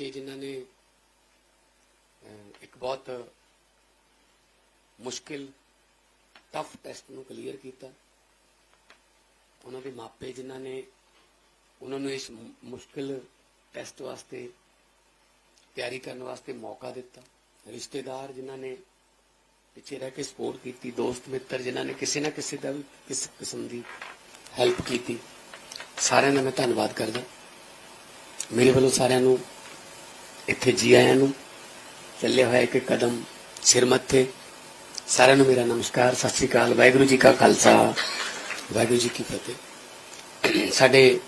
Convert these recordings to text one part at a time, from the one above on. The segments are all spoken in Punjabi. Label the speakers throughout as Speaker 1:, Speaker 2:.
Speaker 1: ਬੱਚੇ ਜਿਨ੍ਹਾਂ ਨੇ ਅਹ, ਇੱਕ ਬਹੁਤ ਮੁਸ਼ਕਿਲ ਟਫ ਟੈਸਟ ਨੂੰ ਕਲੀਅਰ ਕੀਤਾ। ਉਹਨਾਂ ਦੇ ਮਾਪੇ ਜਿਨ੍ਹਾਂ ਨੇ ਉਹਨਾਂ ਨੂੰ ਇਸ ਮੁਸ਼ਕਿਲ ਟੈਸਟ ਵਾਸਤੇ ਤਿਆਰੀ ਕਰਨ ਵਾਸਤੇ ਮੌਕਾ ਦਿੱਤਾ। ਰਿਸ਼ਤੇਦਾਰ ਜਿਨ੍ਹਾਂ ਨੇ ਪਿੱਛੇ ਰਹਿ ਕੇ ਸਪੋਰਟ ਕੀਤੀ ਦੋਸਤ ਮਿੱਤਰ ਜਿਨ੍ਹਾਂ ਨੇ ਕਿਸੇ ਨਾ ਕਿਸੇ ਦਾ ਵੀ ਕਿਸ ਕਿਸਮ ਦੀ ਹੈਲਪ ਕੀਤੀ। ਸਾਰਿਆਂ ਦਾ ਮੈਂ ਧੰਨਵਾਦ ਕਰਦਾ। ਮੇਰੇ ਵੱਲੋਂ ਸਾਰਿਆਂ ਨੂੰ ਇੱਥੇ ਜੀ ਆਇਆਂ ਨੂੰ ਚੱਲਿਆ ਹੋਇਆ ਇੱਕ ਕਦਮ ਸਿਰ ਮੱਥੇ। ਸਾਰਿਆਂ ਨੂੰ ਮੇਰਾ ਨਮਸਕਾਰ, ਸਤਿ ਸ੍ਰੀ ਅਕਾਲ। ਵਾਹਿਗੁਰੂ ਜੀ ਕਾ ਖਾਲਸਾ, ਵਾਹਿਗੁਰੂ ਜੀ ਕੀ ਫਤਿਹ। ਸਾਡੇ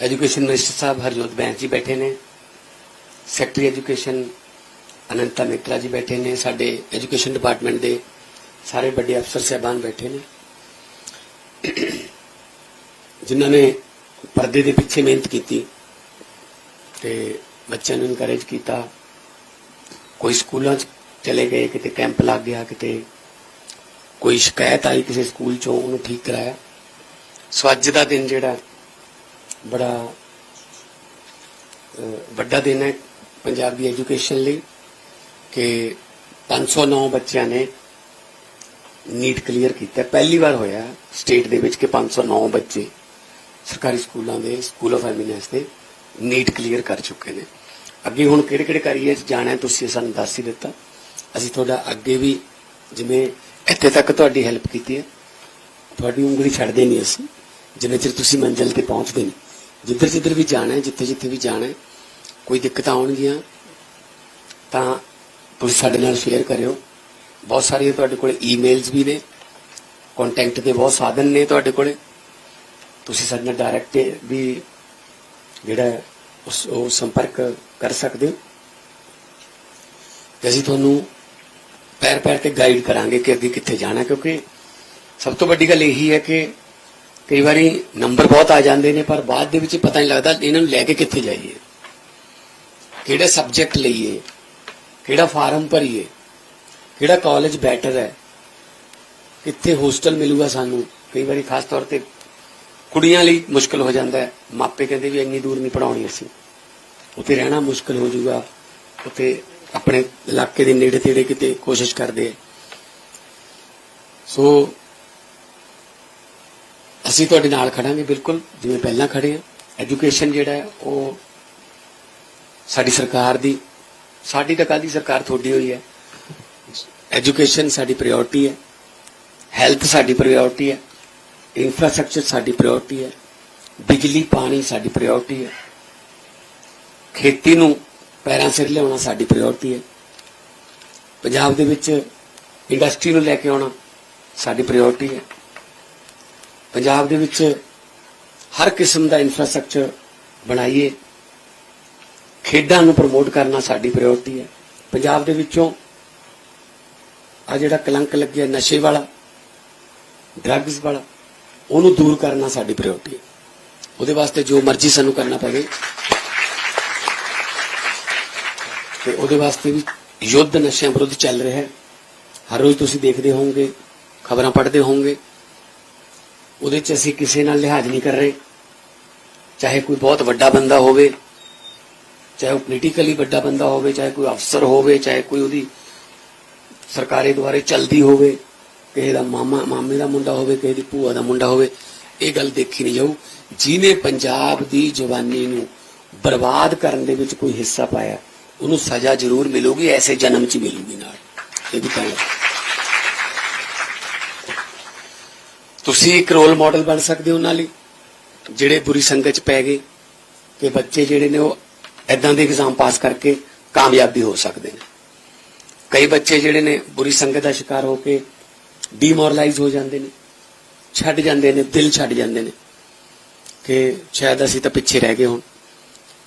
Speaker 1: ਐਜੂਕੇਸ਼ਨ ਮਿਨਿਸਟਰ ਸਾਹਿਬ ਹਰਜੋਤ ਬੈਂਸ ਜੀ ਬੈਠੇ ਨੇ, ਸੈਕਟਰੀ ਐਜੂਕੇਸ਼ਨ ਅਨੰਤਾ ਮਿੱਤਰਾ ਜੀ ਬੈਠੇ ਨੇ, ਸਾਡੇ ਐਜੂਕੇਸ਼ਨ ਡਿਪਾਰਟਮੈਂਟ ਦੇ ਸਾਰੇ ਵੱਡੇ ਅਫਸਰ ਸਹਿਬਾਨ ਬੈਠੇ ਨੇ। ਜਿਨ੍ਹਾਂ ਨੇ ਪਰਦੇ ਦੇ ਪਿੱਛੇ ਮਿਹਨਤ ਕੀਤੀ ਤੇ ਬੱਚਿਆਂ ਨੂੰ ਇਨਕਰੇਜ ਕੀਤਾ। ਕੋਈ ਸਕੂਲਾਂ 'ਚ ਚਲੇ ਗਏ, ਕਿਤੇ ਕੈਂਪ ਲੱਗ ਗਿਆ, ਕਿਤੇ ਕੋਈ ਸ਼ਿਕਾਇਤ ਆਈ ਕਿਸੇ ਸਕੂਲ 'ਚੋਂ, ਉਹਨੂੰ ਠੀਕ ਕਰਾਇਆ। ਸੋ ਅੱਜ ਦਾ ਦਿਨ ਜਿਹੜਾ ਬੜਾ ਵੱਡਾ ਦਿਨ ਹੈ ਪੰਜਾਬ ਦੀ ਐਜੂਕੇਸ਼ਨ ਲਈ ਕਿ 509 ਬੱਚਿਆਂ ਨੇ ਨੀਟ ਕਲੀਅਰ ਕੀਤਾ। ਪਹਿਲੀ ਵਾਰ ਹੋਇਆ ਸਟੇਟ ਦੇ ਵਿੱਚ ਕਿ 509 ਬੱਚੇ ਸਰਕਾਰੀ ਸਕੂਲਾਂ ਦੇ ਸਕੂਲ ਆਫ ਐਮੀਨੈਂਸ ਦੇ ਨੀਟ ਕਲੀਅਰ ਕਰ ਚੁੱਕੇ ਨੇ। ਅੱਗੇ ਹੁਣ ਕਿਹੜੇ ਕਿਹੜੇ ਕਰੀਏ ਜਾਣਾ ਤੁਸੀਂ ਸਾਨੂੰ ਦੱਸ ਹੀ ਦਿੱਤਾ। ਅਸੀਂ ਤੁਹਾਡਾ ਅੱਗੇ ਵੀ ਜਿਵੇਂ ਇੱਥੇ ਤੱਕ ਤੁਹਾਡੀ ਹੈਲਪ ਕੀਤੀ ਹੈ। ਤੁਹਾਡੀ ਉਂਗਲੀ ਛੱਡਦੇ ਨਹੀਂ ਅਸੀਂ। ਜਿੰਨੇ ਚਿਰ ਤੁਸੀਂ ਮੰਜ਼ਿਲ ਤੇ ਪਹੁੰਚਦੇ ਨਹੀਂ। ਜਿੱਧਰ ਜਿੱਧਰ ਵੀ ਜਾਣਾ ਹੈ, ਜਿੱਥੇ ਜਿੱਥੇ ਵੀ ਜਾਣਾ ਹੈ, ਕੋਈ ਦਿੱਕਤਾਂ ਆਉਣਗੀਆਂ, ਤਾਂ ਤੁਸੀਂ ਸਾਡੇ ਨਾਲ ਸ਼ੇਅਰ ਕਰਿਓ। ਬਹੁਤ ਸਾਰੀਆਂ ਤੁਹਾਡੇ ਕੋਲ ਈਮੇਲਸ ਵੀ ਨੇ। ਕੰਟੈਕਟ ਦੇ ਬਹੁਤ ਸਾਧਨ ਨੇ ਤੁਹਾਡੇ ਕੋਲੇ। ਤੁਸੀਂ ਸਾਡੇ ਨਾਲ ਡਾਇਰੈਕਟ ਵੀ ਜਿਹੜਾ ਉਸ ਉਹ ਸੰਪਰਕ ਕਰ ਸਕਦੇ ਹੋ। ਤੇ ਅਸੀਂ ਤੁਹਾਨੂੰ ਪੈਰ ਪੈਰ ਤੇ ਗਾਈਡ ਕਰਾਂਗੇ ਕਿ ਅੱਗੇ ਕਿੱਥੇ ਜਾਣਾ, ਕਿਉਂਕਿ ਸਭ ਤੋਂ ਵੱਡੀ ਗੱਲ ਇਹੀ ਹੈ ਕਿ ਕਈ ਵਾਰੀ ਨੰਬਰ ਬਹੁਤ ਆ ਜਾਂਦੇ ਨੇ, ਪਰ ਬਾਅਦ ਦੇ ਵਿੱਚ ਪਤਾ ਨਹੀਂ ਲੱਗਦਾ ਇਹਨਾਂ ਨੂੰ ਲੈ ਕੇ ਕਿੱਥੇ ਜਾਈਏ। ਕਿਹੜਾ ਸਬਜੈਕਟ ਲਈਏ, ਕਿਹੜਾ ਫਾਰਮ ਭਰੀਏ, ਕਿਹੜਾ ਕਾਲਜ ਬੈਟਰ ਹੈ, ਕਿੱਥੇ ਹੋਸਟਲ ਮਿਲੂਗਾ ਸਾਨੂੰ। ਕਈ ਵਾਰੀ ਖਾਸ ਤੌਰ ਤੇ ਕੁੜੀਆਂ ਲਈ ਮੁਸ਼ਕਲ ਹੋ ਜਾਂਦਾ ਹੈ। ਮਾਪੇ ਕਹਿੰਦੇ ਵੀ ਇੰਨੀ ਦੂਰ ਨਹੀਂ ਪੜਾਉਣੀ ਅਸੀਂ। ਉੱਥੇ ਰਹਿਣਾ ਮੁਸ਼ਕਲ ਹੋ ਜਾਊਗਾ। ਉੱਥੇ ਆਪਣੇ ਇਲਾਕੇ ਦੇ ਨੇੜੇ ਤੇੜੇ ਕਿਤੇ ਕੋਸ਼ਿਸ਼ ਕਰਦੇ ਆ। ਸੋ ਅਸੀਂ ਤੁਹਾਡੇ ਨਾਲ ਖੜਾਂਗੇ ਬਿਲਕੁਲ, ਜਿਵੇਂ ਪਹਿਲਾਂ ਖੜੇ ਆ। ਐਜੂਕੇਸ਼ਨ ਜਿਹੜਾ ਉਹ ਸਾਡੀ ਸਰਕਾਰ ਦੀ, ਸਾਡੀ ਤਾਂ ਕਾਹਦੀ ਸਰਕਾਰ ਤੁਹਾਡੀ ਹੋਈ ਹੈ। ਐਜੂਕੇਸ਼ਨ ਸਾਡੀ ਪ੍ਰਾਇੋਰਟੀ ਹੈ। ਹੈਲਥ ਸਾਡੀ ਪ੍ਰਾਇੋਰਟੀ ਹੈ। ਇਨਫਰਾਸਟ੍ਰਕਚਰ ਸਾਡੀ ਪ੍ਰਾਇੋਰਟੀ ਹੈ। ਬਿਜਲੀ, ਪਾਣੀ ਸਾਡੀ ਪ੍ਰਾਇੋਰਟੀ ਹੈ। ਖੇਤੀ ਨੂੰ ਪੈਰਾਂ ਸਿਰ ਲਿਆਉਣਾ ਸਾਡੀ ਪ੍ਰਾਇੋਰਟੀ ਹੈ। ਪੰਜਾਬ ਦੇ ਵਿੱਚ ਇੰਡਸਟਰੀ ਨੂੰ ਲੈ ਕੇ ਆਉਣਾ ਸਾਡੀ ਪ੍ਰਾਇੋਰਟੀ ਹੈ। ਪੰਜਾਬ ਦੇ ਵਿੱਚ ਹਰ ਕਿਸਮ ਦਾ ਇਨਫਰਾਸਟ੍ਰਕਚਰ ਬਣਾਈਏ, ਖੇਡਾਂ ਨੂੰ ਪ੍ਰਮੋਟ ਕਰਨਾ ਸਾਡੀ ਪ੍ਰਾਇੋਰਟੀ ਹੈ। ਪੰਜਾਬ ਦੇ ਵਿੱਚੋਂ ਆ ਜਿਹੜਾ ਕਲੰਕ ਲੱਗਿਆ ਨਸ਼ੇ ਵਾਲਾ ਡਰੱਗਸ ਵਾਲਾ, ਉਹਨੂੰ ਦੂਰ ਕਰਨਾ ਸਾਡੀ ਪ੍ਰਾਇੋਰਟੀ ਹੈ। ਉਹਦੇ ਵਾਸਤੇ ਜੋ ਮਰਜ਼ੀ ਸਾਨੂੰ ਕਰਨਾ ਪਵੇ ਤੇ ਉਹਦੇ ਵਾਸਤੇ ਵੀ ਯੁੱਧ ਨਸ਼ਿਆਂ ਵਿਰੁੱਧ ਚੱਲ ਰਿਹਾ ਹੈ। ਹਰ ਰੋਜ਼ ਤੁਸੀਂ ਦੇਖਦੇ ਹੋਵੋਗੇ, ਖਬਰਾਂ ਪੜ੍ਹਦੇ ਹੋਵੋਗੇ, ਉਹਦੇ 'ਚ ਅਸੀਂ ਕਿਸੇ ਨਾਲ ਲਿਹਾਜ਼ ਨਹੀਂ ਕਰ ਰਹੇ। ਚਾਹੇ ਕੋਈ ਬਹੁਤ ਵੱਡਾ ਬੰਦਾ ਹੋਵੇ, ਚਾਹੇ ਉਹ ਪੋਲੀਟੀਕਲੀ ਵੱਡਾ ਬੰਦਾ ਹੋਵੇ, ਚਾਹੇ ਕੋਈ ਅਫਸਰ ਹੋਵੇ, ਚਾਹੇ ਕੋਈ ਉਹਦੀ ਸਰਕਾਰੀ ਦੁਆਰੇ ਚਲਦੀ ਹੋਵੇ, ਕਿਸੇ ਦਾ ਮਾਮਾ, ਮਾਮੇ ਦਾ ਮੁੰਡਾ ਹੋਵੇ, ਕਿਸੇ ਦੀ ਭੂਆ ਦਾ ਮੁੰਡਾ ਹੋਵੇ, ਇਹ ਗੱਲ ਦੇਖੀ ਨਹੀਂ ਜਾਊ। ਜਿਹਨੇ ਪੰਜਾਬ ਦੀ ਜਵਾਨੀ ਨੂੰ ਬਰਬਾਦ ਕਰਨ ਦੇ ਵਿੱਚ ਕੋਈ ਹਿੱਸਾ ਪਾਇਆ ਉਹਨੂੰ ਸਜ਼ਾ ਜ਼ਰੂਰ ਮਿਲੂਗੀ, ਐਸੇ ਜਨਮ 'ਚ ਹੀ ਮਿਲੂਗੀ ਨਾਲ। ਇਹ ਵੀ ਗੱਲ ਤੁਸੀਂ ਇੱਕ ਰੋਲ ਮਾਡਲ ਬਣ ਸਕਦੇ ਹੋ ਉਹਨਾਂ ਲਈ, ਜਿਹੜੇ ਬੁਰੀ ਸੰਗਤ 'ਚ ਪੈ ਗਏ ਕਿ ਬੱਚੇ ਜਿਹੜੇ ਨੇ ਉਹ ਐਦਾਂ ਦੇ ਐਗਜ਼ਾਮ ਪਾਸ ਕਰਕੇ ਕਾਮਯਾਬ ਵੀ ਹੋ ਸਕਦੇ ਨੇ। ਕਈ ਬੱਚੇ ਜਿਹੜੇ ਨੇ ਬੁਰੀ ਸੰਗਤ ਦਾ ਸ਼ਿਕਾਰ ਹੋ ਕੇ ਡੀਮੋਰਲਾਈਜ਼ ਹੋ ਜਾਂਦੇ ਨੇ, ਛੱਡ ਜਾਂਦੇ ਨੇ, ਦਿਲ ਛੱਡ ਜਾਂਦੇ ਨੇ ਕਿ ਸ਼ਾਇਦ ਅਸੀਂ ਤਾਂ ਪਿੱਛੇ ਰਹਿ ਗਏ ਹੁਣ।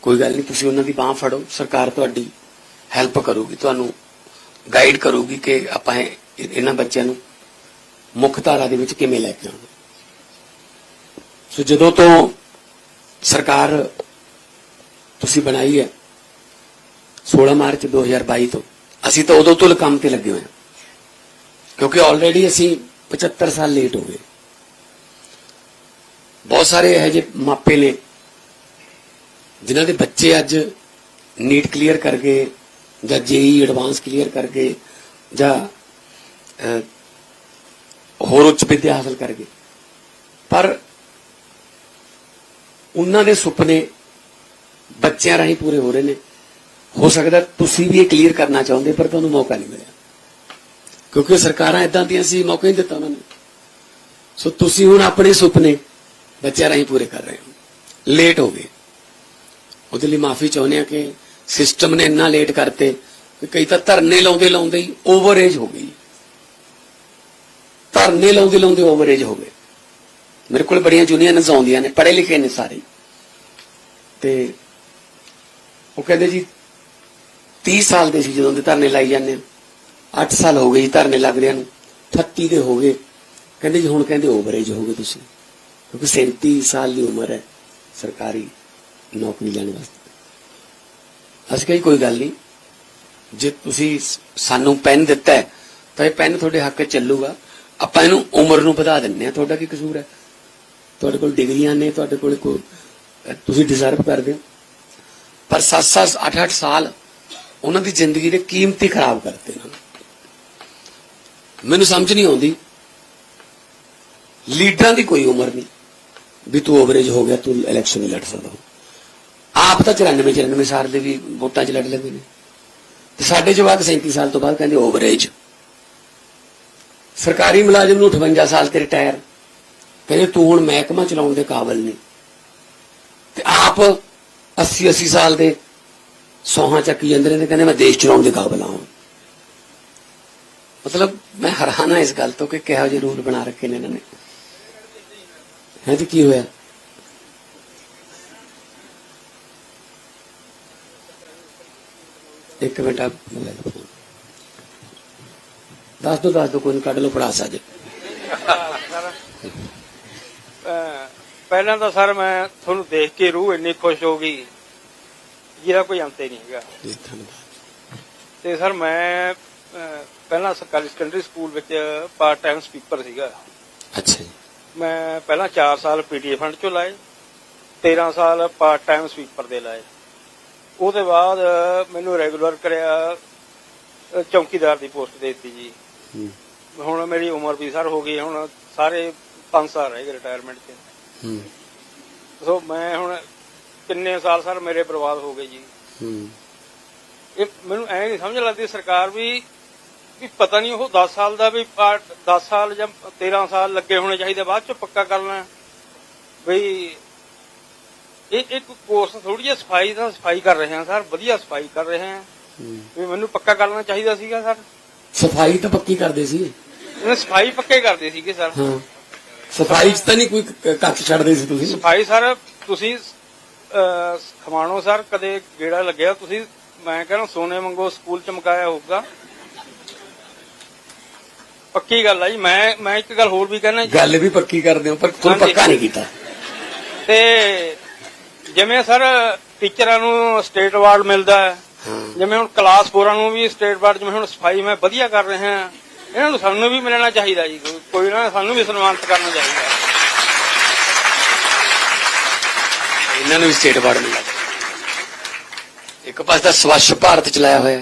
Speaker 1: ਕੋਈ ਗੱਲ ਨਹੀਂ, ਤੁਸੀਂ ਉਹਨਾਂ ਦੀ ਬਾਹ ਫੜੋ, ਸਰਕਾਰ ਤੁਹਾਡੀ ਹੈਲਪ ਕਰੂਗੀ, ਤੁਹਾਨੂੰ ਗਾਈਡ ਕਰੂਗੀ ਕਿ ਆਪਾਂ ਇਹ- ਇਹਨਾਂ ਬੱਚਿਆਂ ਨੂੰ ਮੁੱਖ ਧਾਰਾ ਦੇ ਵਿੱਚ ਕਿਵੇਂ ਲੈ ਕੇ ਆਉਣਾ। ਸੋ ਜਦੋਂ ਤੋਂ ਸਰਕਾਰ ਤੁਸੀਂ ਬਣਾਈ ਹੈ 16 ਮਾਰਚ 2022 ਤੋਂ, ਅਸੀਂ ਤਾਂ ਉਦੋਂ ਤੋਂ ਕੰਮ ਤੇ ਲੱਗੇ ਹੋਏ ਹਾਂ। ਕਿਉਂਕਿ ਆਲਰੇਡੀ ਅਸੀਂ 75 ਸਾਲ ਲੇਟ ਹੋ ਗਏ। ਬਹੁਤ ਸਾਰੇ ਇਹੋ ਜਿਹੇ ਮਾਪੇ ਨੇ ਜਿਨ੍ਹਾਂ ਦੇ ਬੱਚੇ ਅੱਜ ਨੀਟ ਕਲੀਅਰ ਕਰਕੇ ਜਾਂ ਜੇਈ ਐਡਵਾਂਸ ਕਲੀਅਰ ਕਰਕੇ ਜਾਂ ਹੋਰ ਉੱਚ ਵਿੱਦਿਆ ਹਾਸਲ ਕਰਕੇ। ਪਰ ਉਹਨਾਂ ਦੇ ਸੁਪਨੇ ਬੱਚਿਆਂ ਰਾਹੀਂ ਪੂਰੇ ਹੋ ਰਹੇ ਨੇ। ਹੋ ਸਕਦਾ ਤੁਸੀਂ ਵੀ ਇਹ ਕਲੀਅਰ ਕਰਨਾ ਚਾਹੁੰਦੇ, ਪਰ ਤੁਹਾਨੂੰ ਮੌਕਾ ਨਹੀਂ ਮਿਲਿਆ। ਕਿਉਂਕਿ ਸਰਕਾਰਾਂ ਇਦਾਂ ਦੀਆਂ ਸੀ, ਮੌਕਾ ਹੀ ਦਿੱਤਾ ਉਹਨਾਂ ਨੇ। ਸੋ ਤੁਸੀਂ ਹੁਣ ਆਪਣੇ ਸੁਪਨੇ ਬੱਚਿਆਂ ਰਾਹੀਂ ਪੂਰੇ ਕਰ ਰਹੇ ਹੋ। ਲੇਟ ਹੋ ਗਏ। ਉਹਦੇ ਲਈ ਮਾਫੀ ਚਾਹੁੰਦੇ ਆ ਕਿ ਸਿਸਟਮ ਨੇ ਇੰਨਾ ਲੇਟ ਕਰਤੇ ਕਿ ਕਈ ਤਾਂ ਧਰਨੇ ਲਾਉਂਦੇ ਲਾਉਂਦੇ ਹੀ ਓਵਰਏਜ ਹੋ ਗਈ। ਧਰਨੇ ਲਾਉਂਦੇ ਲਾਉਂਦੇ ਓਵਰਏਜ ਹੋ ਗਏ। ਮੇਰੇ ਕੋਲ ਬੜੀਆਂ ਯੂਨੀਅਨਸ ਆਉਂਦੀਆਂ ਨੇ, ਪੜ੍ਹੇ ਲਿਖੇ ਨੇ ਸਾਰੇ। ਤੇ ਉਹ ਕਹਿੰਦੇ ਜੀ 30 ਸਾਲ ਦੇ ਸੀ ਜਦੋਂ ਦੇ ਧਰਨੇ ਲਾਈ ਜਾਂਦੇ ਆ 8 ਸਾਲ ਹੋ ਗਏ ਜੀ ਧਰਨੇ ਲੱਗਦਿਆਂ ਨੂੰ। 38 ਦੇ ਹੋ ਗਏ। ਕਹਿੰਦੇ ਜੀ ਹੁਣ ਕਹਿੰਦੇ ਓਵਰਏਜ ਹੋ ਗਏ ਤੁਸੀਂ। ਕਿਉਂਕਿ 37 ਸਾਲ ਦੀ ਉਮਰ ਹੈ ਸਰਕਾਰੀ। ਨੌਕਰੀ ਲੈਣ ਵਾਸਤੇ। ਅਸੀਂ ਕਹੀ ਕੋਈ ਗੱਲ ਨਹੀਂ, ਜੇ ਤੁਸੀਂ ਸਾਨੂੰ ਪੈਨ ਦਿੱਤਾ ਹੈ, ਤਾਂ ਇਹ ਪੈਨ ਤੁਹਾਡੇ ਹੱਕ 'ਚ ਚੱਲੂਗਾ। ਆਪਾਂ ਇਹਨੂੰ ਉਮਰ ਨੂੰ ਵਧਾ ਦਿੰਨੇ ਆ ਤੁਹਾਡਾ ਕੀ ਕਸੂਰ ਹੈ? ਤੁਹਾਡੇ ਕੋਲ ਡਿਗਰੀਆਂ ਨੇ, ਤੁਹਾਡੇ ਕੋਲ ਕੋਈ ਤੁਸੀਂ ਡਿਜ਼ਰਵ ਕਰਦੇ ਹੋ। ਪਰ 7-7 8-8 ਸਾਲ ਉਹਨਾਂ ਦੀ ਜ਼ਿੰਦਗੀ ਦੇ ਕੀਮਤੀ ਖਰਾਬ ਕਰਤੇ ਨਾ। ਮੈਨੂੰ ਸਮਝ ਨਹੀਂ ਆਉਂਦੀ, ਲੀਡਰਾਂ ਦੀ ਕੋਈ ਉਮਰ ਨਹੀਂ, ਵੀ ਤੂੰ ਓਵਰੇਜ ਹੋ ਗਿਆ, ਤੂੰ ਇਲੈਕਸ਼ਨ ਨਹੀਂ ਲੜ ਸਕਦਾ। ਆਪ ਤਾਂ 94 94 ਸਾਲ ਦੇ ਵੀ ਵੋਟਾਂ 'ਚ ਲੜ ਲੈਂਦੇ ਨੇ। ਤੇ ਸਾਡੇ ਜਵਾਕ 37 ਸਾਲ ਤੋਂ ਬਾਅਦ ਕਹਿੰਦੇ ਓਵਰੇਜ ਸਰਕਾਰੀ ਮੁਲਾਜ਼ਮ ਨੂੰ 58 ਸਾਲ ਤੇ ਰਿਟਾਇਰ ਕਹਿੰਦੇ ਤੂੰ ਹੁਣ ਮਹਿਕਮਾ ਚਲਾਉਣ ਦੇ ਕਾਬਿਲ ਨਹੀਂ। ਤੇ ਆਪ 80 80 ਸਾਲ ਦੇ ਸੋਹਾਂ ਚੱਕੀ ਜਾਂਦੇ ਨੇ, ਕਹਿੰਦੇ ਮੈਂ ਦੇਸ਼ ਚਲਾਉਣ ਦੇ ਕਾਬਿਲ ਹਾਂ ਮਤਲਬ ਮੈਂ ਹੈਰਾਨ ਹਾਂ ਇਸ ਗੱਲ ਤੋਂ ਕਿ ਕਿਹੋ ਜਿਹੇ ਰੂਲ ਬਣਾ ਰੱਖੇ ਨੇ ਇਹਨਾਂ ਨੇ। ਹੈ ਤੇ ਕੀ ਹੋਇਆ? ਇੱਕ ਮਿੰਟ phone। ਦੱਸ ਦੋ ਦੱਸ ਦੋ ਕੋਈ ਕੱਢ ਲਓ ਪੜਾ ਸਾਜੇ।
Speaker 2: ਪਹਿਲਾਂ ਤਾਂ ਸਰ ਮੈਂ ਤੁਹਾਨੂੰ ਦੇਖ ਕੇ ਰੂਹ ਇੰਨੀ ਖੁਸ਼ ਹੋ ਗਈ ਜਿਹਦਾ ਕੋਈ ਅੰਤ ਹੀ ਨਹੀਂ ਹੈਗਾ।
Speaker 1: ਜੀ ਧੰਨਵਾਦ।
Speaker 2: ਤੇ ਸਰ ਮੈਂ ਪਹਿਲਾਂ ਸਰਕਾਰੀ ਸੈਕੰਡਰੀ ਸਕੂਲ ਵਿੱਚ ਪਾਰਟ ਟਾਈਮ ਸਪੀਕਰ ਸੀਗਾ।
Speaker 1: ਅੱਛਾ ਜੀ।
Speaker 2: ਮੈਂ ਪਹਿਲਾਂ 4 ਸਾਲ ਪੀਟੀਏ ਫੰਡ ਚੋਂ ਲਾਏ 13 ਸਾਲ ਪਾਰਟ ਟਾਈਮ ਸਪੀਕਰ ਦੇ ਲਾਏ। ਉਹਦੇ ਬਾਅਦ ਮੈਨੂੰ ਰੈਗੂਲਰ ਕਰਿਆ ਅਹ ਚੌਕੀਦਾਰ ਦੀ ਪੋਸਟ ਦੇ ਦਿੱਤੀ ਜੀ।
Speaker 1: ਹੂੰ।
Speaker 2: ਹੁਣ ਮੇਰੀ ਉਮਰ ਵੀ ਸਰ ਹੋ ਗਈ ਹੁਣ ਸਾਰੇ 5 ਸਾਲ ਰਹਿ ਗਏ ਰਿਟਾਇਰਮੈਂਟ 'ਚ।
Speaker 1: ਹੂੰ।
Speaker 2: ਸੋ ਮੈਂ ਹੁਣ ਕਿੰਨੇ ਸਾਲ ਸਰ ਮੇਰੇ ਬਰਬਾਦ ਹੋ ਗਏ ਜੀ।
Speaker 1: ਹੂੰ।
Speaker 2: ਇਹ ਮੈਨੂੰ ਐ ਨਹੀਂ ਸਮਝ ਲੱਗਦੀ ਸਰਕਾਰ ਵੀ ਵੀ ਪਤਾ ਨਹੀਂ ਉਹ 10 ਸਾਲ ਦਾ ਵੀ ਪਾਰਟ 10 ਸਾਲ ਜਾਂ 13 ਸਾਲ ਲੱਗੇ ਹੋਣੇ ਚਾਹੀਦੇ ਬਾਅਦ ਚ ਪੱਕਾ ਕਰਨਾ। ਬਈ ਇਹ ਇੱਕ ਕੋਰਸ ਥੋੜੀ ਜਿਹੀ ਸਫ਼ਾਈ ਦਾ ਸਫ਼ਾਈ ਕਰ ਰਹੇ ਹਾਂ ਸਰ ਵਧੀਆ ਸਫ਼ਾਈ ਕਰ ਰਹੇ ਹਾਂ। ਵੀ ਮੈਨੂੰ ਪੱਕਾ ਕਰਨਾ ਚਾਹੀਦਾ ਸੀਗਾ ਸਰ।
Speaker 1: ਸਫ਼ਾਈ ਤਾਂ ਪੱਕੀ ਕਰਦੇ ਸੀ।
Speaker 2: ਇਹਨੇ ਸਫ਼ਾਈ ਪੱਕੇ ਕਰਦੇ ਸੀਗੇ ਸਰ।
Speaker 1: ਹਾਂ। ਸਫ਼ਾਈ 'ਚ ਤਾਂ ਨਹੀਂ ਕੋਈ ਕ- ਕੱਖ ਛੱਡਦੇ ਸੀ ਤੁਸੀਂ?
Speaker 2: ਸਫ਼ਾਈ ਸਰ ਤੁਸੀਂ ਅਹ, ਖਮਾਣੋ ਸਰ ਕਦੇ ਗੇੜਾ ਲੱਗਿਆ ਤੁਸੀਂ? ਮੈਂ ਕਹਿੰਦਾ ਸੋਨੇ ਵਾਂਗੂ ਸਕੂਲ ਚਮਕਾਇਆ ਹੋਊਗਾ। ਪੱਕੀ ਗੱਲ ਆ ਜੀ ਮੈਂ ਮੈਂ ਇੱਕ ਗੱਲ ਹੋਰ ਵੀ ਕਹਿਣਾ ਜੀ।
Speaker 1: ਗੱਲ ਵੀ ਪੱਕੀ ਕਰਦੇ ਹੋ ਪਰ
Speaker 2: ਹਾਂਜੀ।
Speaker 1: ਪੱਕਾ ਨਹੀਂ ਕੀਤਾ।
Speaker 2: ਤੇ ਜਿਵੇਂ ਸਰ ਟੀਚਰਾਂ ਨੂੰ ਸਟੇਟ ਅਵਾਰਡ ਮਿਲਦਾ ਹੈ ਜਿਵੇਂ ਹੁਣ ਕਲਾਸ 4 ਨੂੰ ਵੀ ਸਟੇਟ ਅਵਾਰਡ ਜਿਵੇਂ ਹੁਣ ਸਫ਼ਾਈ ਮੈਂ ਵਧੀਆ ਕਰ ਰਹੇ ਹਾਂ ਇਹਨਾਂ ਨੂੰ ਸਾਨੂੰ ਵੀ ਮਿਲਣਾ ਚਾਹੀਦਾ ਜੀ ਕੋਈ- ਨਾ ਸਾਨੂੰ ਵੀ ਸਨਮਾਨਿਤ ਕਰਨਾ ਚਾਹੀਦਾ
Speaker 1: ਇਹਨਾਂ ਨੂੰ ਵੀ ਸਟੇਟ ਅਵਾਰਡ ਮਿਲਿਆ ਇੱਕ ਪਾਸੇ ਤਾਂ ਸਵੱਛ ਭਾਰਤ ਚਲਾਇਆ ਹੋਇਆ।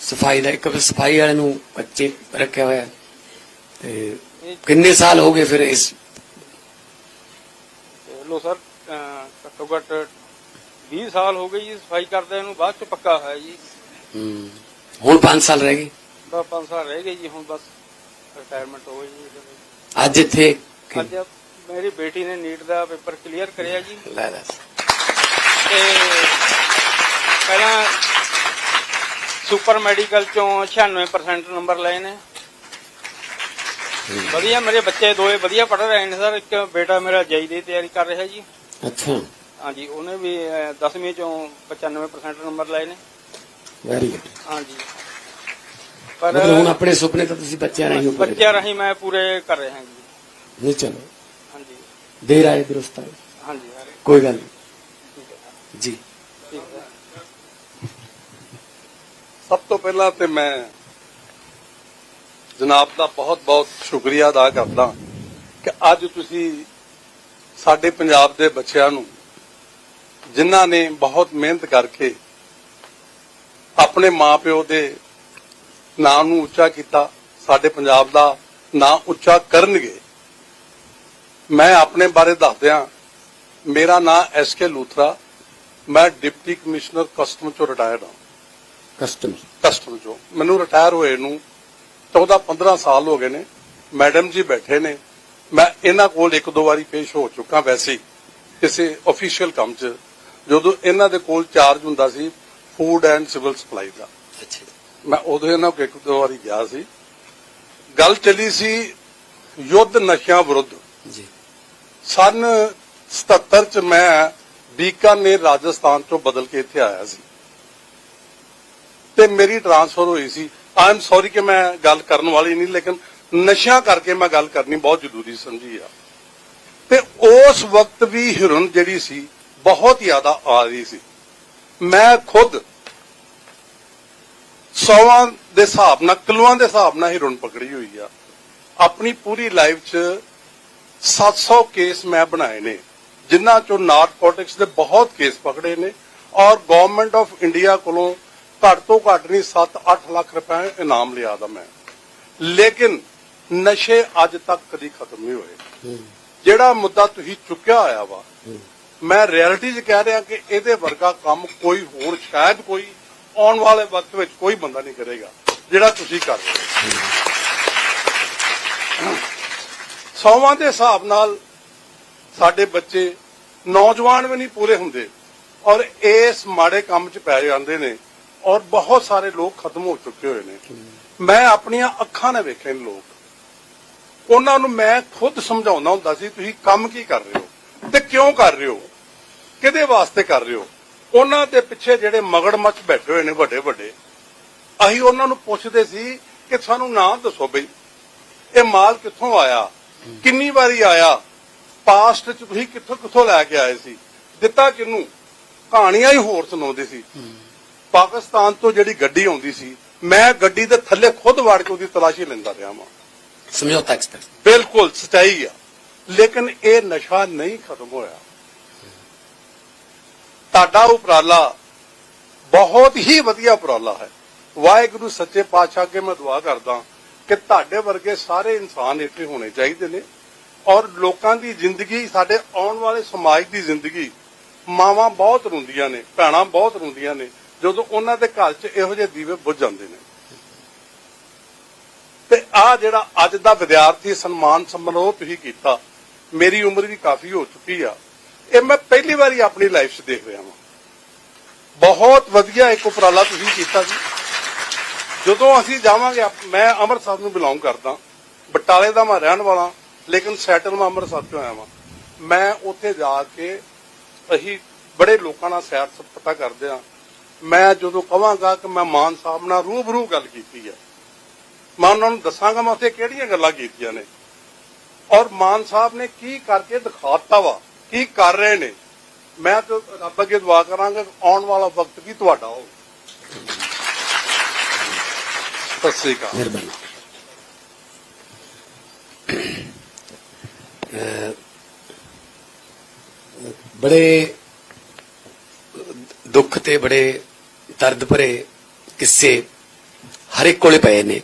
Speaker 1: ਸਫ਼ਾਈ ਦਾ ਇੱਕ ਪਾਸੇ ਸਫ਼ਾਈ ਵਾਲੇ ਨੂੰ ਕੱਚੇ ਰੱਖਿਆ ਹੋਇਆ। ਤੇ ਕਿੰਨੇ ਸਾਲ ਹੋ ਗਏ ਫਿਰ ਇਸ
Speaker 2: ਲੋ ਸਰ ਘੱਟੋ ਘੱਟ 20 ਸਾਲ ਹੋ ਗਏ ਜੀ ਸਫ਼ਾਈ ਕਰਦੇ ਨੂੰ ਬਾਅਦ ਚ ਪੱਕਾ ਹੋਇਆ ਜੀ।
Speaker 1: ਹੂੰ, ਹੁਣ 5 ਸਾਲ ਰਹਿ ਗਏ?
Speaker 2: ਬਸ 5 ਸਾਲ ਰਹਿ ਗਏ ਜੀ ਹੁਣ ਬਸ ਰਿਟਾਇਰਮੈਂਟ ਹੋ ਗਈ ਜੀ
Speaker 1: ਅੱਜ ਇੱਥੇ
Speaker 2: ਅੱਜ ਮੇਰੀ ਬੇਟੀ ਨੇ ਨੀਟ ਦਾ ਪੇਪਰ ਕਲੀਅਰ ਕਰਿਆ ਜੀ।
Speaker 1: ਲੈ ਲੈ।
Speaker 2: ਤੇ ਪਹਿਲਾਂ ਸੁਪਰ ਮੈਡੀਕਲ ਚੋਂ 96% ਨੰਬਰ ਲਏ ਨੇ। ਵਧੀਆ ਮੇਰੇ ਬੱਚੇ ਦੋਏ ਵਧੀਆ ਪੜ੍ਹ ਰਹੇ ਨੇ ਸਰ ਇੱਕ ਬੇਟਾ ਮੇਰਾ ਜਈ ਦੀ ਤਿਆਰੀ ਕਰ ਰਿਹਾ ਜੀ।
Speaker 1: ਅੱਛਾ।
Speaker 2: ਹਾਂਜੀ ਉਹਨੇ ਵੀ 10ਵੀਂ ਚੋਂ 95% ਨੰਬਰ ਲਏ ਨੇ।
Speaker 1: ਵੈਰੀ ਗੁੱਡ
Speaker 2: ਹਾਂਜੀ। ਪਰ
Speaker 1: ਮਤਲਬ ਹੁਣ ਆਪਣੇ ਸੁਪਨੇ ਤਾਂ ਤੁਸੀਂ ਬੱਚਿਆਂ ਰਾਹੀਂ ਉੱਪਰ
Speaker 2: ਬੱਚਿਆਂ ਰਾਹੀਂ ਮੈਂ ਪੂਰੇ ਕਰ ਰਿਹਾ ਜੀ।
Speaker 1: ਨਹੀਂ ਚਲੋ।
Speaker 2: ਹਾਂਜੀ।
Speaker 1: ਦੇਰ ਆਏ ਦਰੁਸਤ ਆਏ
Speaker 2: ਹਾਂਜੀ
Speaker 1: ਕੋਈ ਗੱਲ ਨਹੀਂ।
Speaker 2: ਹੈ।
Speaker 1: ਜੀ।
Speaker 2: ਹੈ।
Speaker 3: ਸਭ ਤੋਂ ਪਹਿਲਾਂ ਤੇ ਮੈਂ ਜਨਾਬ ਦਾ ਬਹੁਤ-ਬਹੁਤ ਸ਼ੁਕਰੀਆ ਅਦਾ ਕਰਦਾ ਕਿ ਅੱਜ ਤੁਸੀਂ ਸਾਡੇ ਪੰਜਾਬ ਦੇ ਬੱਚਿਆਂ ਨੂੰ ਜਿਨ੍ਹਾਂ ਨੇ ਬਹੁਤ ਮਿਹਨਤ ਕਰਕੇ ਆਪਣੇ ਮਾਪਿਓ ਦੇ ਨਾਂ ਨੂੰ ਉੱਚਾ ਕੀਤਾ ਸਾਡੇ ਪੰਜਾਬ ਦਾ ਨਾਂ ਉੱਚਾ ਕਰਨਗੇ। ਮੈਂ ਆਪਣੇ ਬਾਰੇ ਦੱਸਦਿਆਂ ਮੇਰਾ ਨਾਂ ਐਸ ਕੇ ਲੂਥਰਾ ਮੈਂ ਡਿਪਟੀ ਕਮਿਸ਼ਨਰ ਕਸਟਮ ਚੋਂ ਰਿਟਾਇਰਡ ਹਾਂ।
Speaker 1: ਕਸਟਮ
Speaker 3: ਕਸਟਮ ਚੋਂ। ਮੈਨੂੰ ਰਿਟਾਇਰ ਹੋਏ ਨੂੰ 14 15 ਸਾਲ ਹੋ ਗਏ ਨੇ ਮੈਡਮ ਜੀ ਬੈਠੇ ਨੇ। ਮੈਂ ਇਹਨਾਂ ਕੋਲ ਇੱਕ ਦੋ ਵਾਰੀ ਪੇਸ਼ ਹੋ ਚੁੱਕਾ ਵੈਸੇ ਕਿਸੇ ਅਫੀਸ਼ੀਅਲ ਕੰਮ 'ਚ। ਜਦੋਂ ਇਹਨਾਂ ਦੇ ਕੋਲ ਚਾਰਜ ਹੁੰਦਾ ਸੀ ਫੂਡ ਐਂਡ ਸਿਵਲ ਸਪਲਾਈ ਦਾ।
Speaker 1: ਅੱਛਾ
Speaker 3: ਮੈਂ ਉਦੋਂ ਇਹਨਾਂ ਕੋਲ ਇੱਕ ਦੋ ਵਾਰੀ ਗਿਆ ਸੀ। ਗੱਲ ਚੱਲੀ ਸੀ ਯੁੱਧ ਨਸ਼ਿਆਂ ਵਿਰੁੱਧ।
Speaker 1: ਜੀ।
Speaker 3: ਸਨ 77 ਚ ਮੈਂ ਬੀਕਾਨੇਰ ਰਾਜਸਥਾਨ ਤੋਂ ਬਦਲ ਕੇ ਇੱਥੇ ਆਇਆ ਸੀ। ਤੇ ਮੇਰੀ ਟ੍ਰਾਂਸਫਰ ਹੋਈ ਸੀ। ਆਈ ਐਮ ਸੌਰੀ ਕਿ ਮੈਂ ਗੱਲ ਕਰਨ ਵਾਲੀ ਨਹੀਂ ਲੇਕਿਨ ਨਸ਼ਿਆਂ ਕਰਕੇ ਮੈਂ ਗੱਲ ਕਰਨੀ ਬਹੁਤ ਜ਼ਰੂਰੀ ਸਮਝੀ ਆ। ਤੇ ਉਸ ਵਕਤ ਵੀ ਹਿਰਨ ਜਿਹੜੀ ਸੀ ਬਹੁਤ ਜ਼ਿਆਦਾ ਆ ਰਹੀ ਸੀ। ਮੈਂ ਖੁਦ ਸੌਵਾਂ ਦੇ ਹਿਸਾਬ ਨਾਲ ਕਿਲੋਆਂ ਦੇ ਹਿਸਾਬ ਨਾਲ ਹਿਰਨ ਪਕੜੀ ਹੋਈ ਆ। ਆਪਣੀ ਪੂਰੀ ਲਾਈਫ 'ਚ 700 ਕੇਸ ਮੈਂ ਬਣਾਏ ਨੇ ਜਿਨ੍ਹਾਂ ਚੋਂ ਨਾਰਕੋਟਿਕਸ ਦੇ ਬਹੁਤ ਕੇਸ ਪਕੜੇ ਨੇ ਔਰ ਗਵਰਨਮੈਂਟ ਆਫ ਇੰਡੀਆ ਕੋਲੋਂ ਘੱਟ ਤੋਂ ਘੱਟ ਨਹੀਂ 7-8 ਲੱਖ ਰੁਪਏ ਇਨਾਮ ਲਿਆ ਦਾ ਮੈਂ। ਲੇਕਿਨ ਨਸ਼ੇ ਅੱਜ ਤੱਕ ਕਦੀ ਖਤਮ ਨਹੀਂ ਹੋਏ। ਜਿਹੜਾ ਮੁੱਦਾ ਤੁਸੀਂ ਚੁੱਕਿਆ ਹੋਇਆ ਵਾ ਮੈਂ ਰਿਐਲਿਟੀ 'ਚ ਕਹਿ ਰਿਹਾ ਕਿ ਇਹਦੇ ਵਰਗਾ ਕੰਮ ਕੋਈ ਹੋਰ, ਸ਼ਾਇਦ ਕੋਈ ਆਉਣ ਵਾਲੇ ਵਕਤ ਵਿੱਚ ਕੋਈ ਬੰਦਾ ਨਹੀਂ ਕਰੇਗਾ, ਜਿਹੜਾ ਤੁਸੀਂ ਕਰ ਰਹੇ ਸੌਵਾਂ ਦੇ ਹਿਸਾਬ ਨਾਲ ਸਾਡੇ ਬੱਚੇ ਨੌਜਵਾਨ ਵੀ ਨਹੀਂ ਪੂਰੇ ਹੁੰਦੇ ਔਰ ਇਸ ਮਾੜੇ ਕੰਮ 'ਚ ਪੈ ਜਾਂਦੇ ਨੇ ਔਰ ਬਹੁਤ ਸਾਰੇ ਲੋਕ ਖਤਮ ਹੋ ਚੁੱਕੇ ਹੋਏ ਨੇ। ਮੈਂ ਆਪਣੀਆਂ ਅੱਖਾਂ ਨਾਲ ਵੇਖੇ ਨੇ ਲੋਕ। ਉਹਨਾਂ ਨੂੰ ਮੈਂ ਖੁਦ ਸਮਝਾਉਂਦਾ ਹੁੰਦਾ ਸੀ, ਤੁਸੀਂ ਕੰਮ ਕੀ ਕਰ ਰਹੇ ਹੋ ਤੇ ਕਿਉਂ ਕਰ ਰਹੇ ਹੋ? ਕਿਹਦੇ ਵਾਸਤੇ ਕਰ ਰਹੇ ਹੋ? ਉਹਨਾਂ ਦੇ ਪਿੱਛੇ ਜਿਹੜੇ ਮਗੜਮੱਛ ਬੈਠੇ ਹੋਏ ਨੇ ਵੱਡੇ ਵੱਡੇ ਅਸੀਂ ਉਹਨਾਂ ਨੂੰ ਪੁੱਛਦੇ ਸੀ ਕਿ ਸਾਨੂੰ ਨਾਂ ਦੱਸੋ ਬਈ ਇਹ ਮਾਲ ਕਿੱਥੋਂ ਆਇਆ? ਕਿੰਨੀ ਵਾਰੀ ਆਇਆ? ਪਾਸਟ ਚ ਤੁਸੀਂ ਕਿੱਥੋਂ ਕਿੱਥੋਂ ਲੈ ਕੇ ਆਏ ਸੀ? ਦਿੱਤਾ ਕਿਹਨੂੰ? ਕਹਾਣੀਆਂ ਹੀ ਹੋਰ ਸੁਣਾਉਂਦੇ ਸੀ। ਪਾਕਿਸਤਾਨ ਤੋਂ ਜਿਹੜੀ ਗੱਡੀ ਆਉਂਦੀ ਸੀ ਮੈਂ ਗੱਡੀ ਦੇ ਥੱਲੇ ਖੁਦ ਵੜ ਕੇ ਉਹਦੀ ਤਲਾਸ਼ੀ ਲੈਂਦਾ ਰਿਹਾ ਵਾਂ।
Speaker 1: ਸਮਝੌਤਾ ਐਕਸਪ੍ਰੈਸ।
Speaker 3: ਬਿਲਕੁਲ ਸਚਾਈ ਆ। ਲੇਕਿਨ ਇਹ ਨਸ਼ਾ ਨਹੀਂ ਖਤਮ ਹੋਇਆ। ਤੁਹਾਡਾ ਉਪਰਾਲਾ ਬਹੁਤ ਹੀ ਵਧੀਆ ਉਪਰਾਲਾ ਹੈ। ਵਾਹਿਗੁਰੂ ਸੱਚੇ ਪਾਤਸ਼ਾਹ ਅੱਗੇ ਮੈਂ ਦੁਆ ਕਰਦਾ ਕਿ ਤੁਹਾਡੇ ਵਰਗੇ ਸਾਰੇ ਇਨਸਾਨ ਇੱਥੇ ਹੋਣੇ ਚਾਹੀਦੇ ਨੇ ਔਰ ਲੋਕਾਂ ਦੀ ਜ਼ਿੰਦਗੀ, ਸਾਡੇ ਆਉਣ ਵਾਲੇ ਸਮਾਜ ਦੀ ਜ਼ਿੰਦਗੀ ਮਾਵਾਂ ਬਹੁਤ ਰੋਂਦੀਆਂ ਨੇ, ਭੈਣਾਂ ਬਹੁਤ ਰੋਂਦੀਆਂ ਨੇ, ਜਦੋਂ ਉਹਨਾਂ ਦੇ ਘਰ 'ਚ ਇਹੋ ਜਿਹੇ ਦੀਵੇ ਬੁੱਝ ਜਾਂਦੇ ਨੇ। ਤੇ ਆ ਜਿਹੜਾ ਅੱਜ ਦਾ ਵਿਦਿਆਰਥੀ ਸਨਮਾਨ ਸਮਾਰੋਹ ਤੁਸੀਂ ਕੀਤਾ, ਮੇਰੀ ਉਮਰ ਵੀ ਕਾਫੀ ਹੋ ਚੁੱਕੀ ਆ। ਇਹ ਮੈਂ ਪਹਿਲੀ ਵਾਰੀ ਆਪਣੀ ਲਾਈਫ 'ਚ ਦੇਖ ਰਿਹਾ ਹਾਂ ਬਹੁਤ ਵਧੀਆ ਇੱਕ ਉਪਰਾਲਾ ਤੁਸੀਂ ਕੀਤਾ ਜੀ ਜਦੋਂ ਅਸੀਂ ਜਾਵਾਂਗੇ ਮੈਂ ਅੰਮ੍ਰਿਤਸਰ ਨੂੰ ਬਿਲੋਂਗ ਕਰਦਾ। ਬਟਾਲੇ ਦਾ ਮੈਂ ਰਹਿਣ ਵਾਲਾ, ਲੇਕਿਨ ਸੈਟਲ ਮੈਂ ਅੰਮ੍ਰਿਤਸਰ ਤੋਂ ਆਇਆ ਵਾਂ। ਮੈਂ ਉੱਥੇ ਜਾ ਕੇ ਅਸੀਂ ਬੜੇ ਲੋਕਾਂ ਨਾਲ ਸੈਰ ਸਪਾਟਾ ਕਰਦੇ ਆ ਮੈਂ ਜਦੋਂ ਕਵਾਂਗਾ ਕਿ ਮੈਂ ਮਾਨ ਸਾਹਿਬ ਨਾਲ ਰੂਬਰੂ ਗੱਲ ਕੀਤੀ ਹੈ, ਮੈਂ ਉਹਨਾਂ ਨੂੰ ਦੱਸਾਂਗਾ ਮੈਂ ਉੱਥੇ ਕਿਹੜੀਆਂ ਗੱਲਾਂ ਕੀਤੀਆਂ ਨੇ। ਔਰ ਮਾਨ ਸਾਹਿਬ ਨੇ ਕੀ ਕਰਕੇ ਦਿਖਾਤਾ ਵਾ ਕੀ ਕਰ ਰਹੇ ਨੇ? ਮੈਂ ਤਾਂ ਰੱਬ ਅੱਗੇ ਦੁਆ ਕਰਾਂਗਾ ਆਉਣ ਵਾਲਾ ਵਕਤ ਵੀ ਤੁਹਾਡਾ ਹੋਵੇ। ਸਤਿ ਸ੍ਰੀ ਅਕਾਲ।
Speaker 1: ਮਿਹਰਬਾਨੀ। ਬੜੇ ਦੁੱਖ ਤੇ ਬੜੇ ਦਰਦ ਭਰੇ ਕਿੱਸੇ ਹਰ ਇੱਕ ਕੋਲੇ ਪਏ ਨੇ।